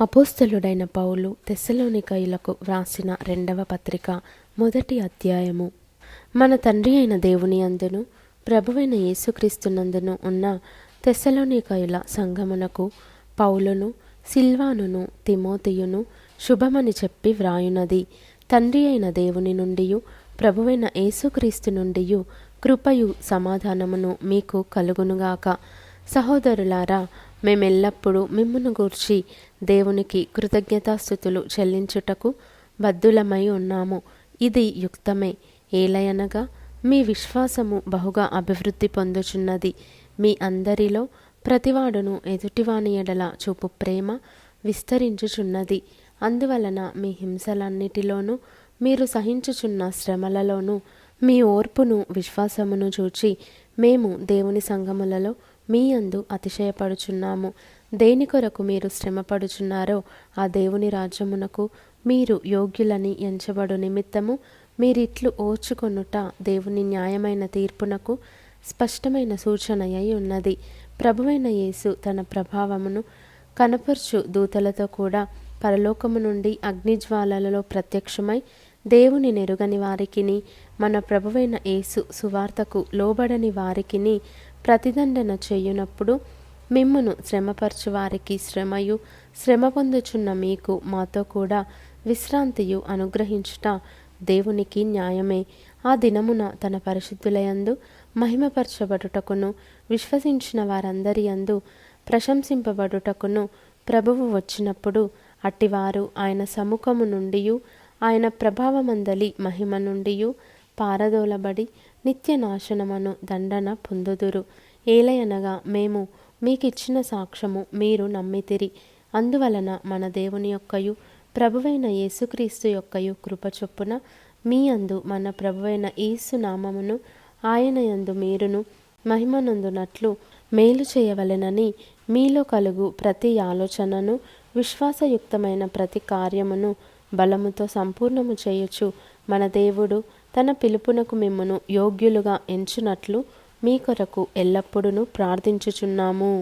అపోస్తలుడైన పౌలు తెస్సలోనికయులకు వ్రాసిన రెండవ పత్రిక మొదటి అధ్యాయము. మన తండ్రి అయిన దేవుని అందును ప్రభువైన యేసుక్రీస్తునందును ఉన్న తెస్సలోనికయుల సంఘమునకు పౌలును సిల్వానును తిమోతియును శుభమని చెప్పి వ్రాయునది. తండ్రి అయిన దేవుని నుండియు ప్రభువైన యేసుక్రీస్తు నుండియు కృపయు సమాధానమును మీకు కలుగునుగాక. సహోదరులారా మేమెల్లప్పుడూ మిమ్మును గూర్చి దేవునికి కృతజ్ఞతాస్థుతులు చెల్లించుటకు బద్దులమై ఉన్నాము. ఇది యుక్తమే. ఏలయనగా మీ విశ్వాసము బహుగా అభివృద్ధి పొందుచున్నది. మీ అందరిలో ప్రతివాడును ఎదుటివాని ఎడల చూపు ప్రేమ విస్తరించుచున్నది. అందువలన మీ హింసలన్నిటిలోనూ మీరు సహించుచున్న శ్రమలలోనూ మీ ఓర్పును విశ్వాసమును చూచి మేము దేవుని సంఘములలో మీ అందు అతిశయపడుచున్నాము. దేని కొరకు మీరు శ్రమపడుచున్నారో ఆ దేవుని రాజ్యమునకు మీరు యోగ్యులని ఎంచబడు నిమిత్తము మీరిట్లు ఓర్చుకొనుట దేవుని న్యాయమైన తీర్పునకు స్పష్టమైన సూచన అయి ఉన్నది. ప్రభువైన యేసు తన ప్రభావమును కనపరుచు దూతలతో కూడా పరలోకము నుండి అగ్నిజ్వాలలలో ప్రత్యక్షమై దేవుని నెరుగని వారికిని మన ప్రభువైన యేసు సువార్తకు లోబడని వారికిని ప్రతిదండన చేయునప్పుడు మిమ్మును శ్రమపరచువారికి శ్రమయు శ్రమ పొందుచున్న మీకు మాతో కూడా విశ్రాంతియు అనుగ్రహించుట దేవునికి న్యాయమే. ఆ దినమున తన పరిశుద్ధులయందు మహిమపరచబడుటకును విశ్వసించిన వారందరి యందు ప్రశంసింపబడుటకును ప్రభువు వచ్చినప్పుడు అట్టివారు ఆయన సముఖము నుండి ఆయన ప్రభావమందలి మహిమ నుండి పారదోలబడి నిత్య నాశనమును దండన పొందుదురు. ఏలయనగా మేము మీకిచ్చిన సాక్ష్యము మీరు నమ్మితిరి. అందువలన మన దేవుని యొక్కయు ప్రభువైన యేసుక్రీస్తు యొక్కయు కృప చొప్పున మీ అందు మన ప్రభువైన యేసు నామమును ఆయన యందు మీరును మహిమనందునట్లు మేలు చేయవలెనని మీలో కలుగు ప్రతి ఆలోచనను విశ్వాసయుక్తమైన ప్రతి కార్యమును బలముతో సంపూర్ణము చేయొచ్చు మన దేవుడు తన పిలుపునకు మిమ్మను యోగ్యులుగా ఎంచునట్లు మీ కొరకు ఎల్లప్పుడూ ప్రార్థించుచున్నాము.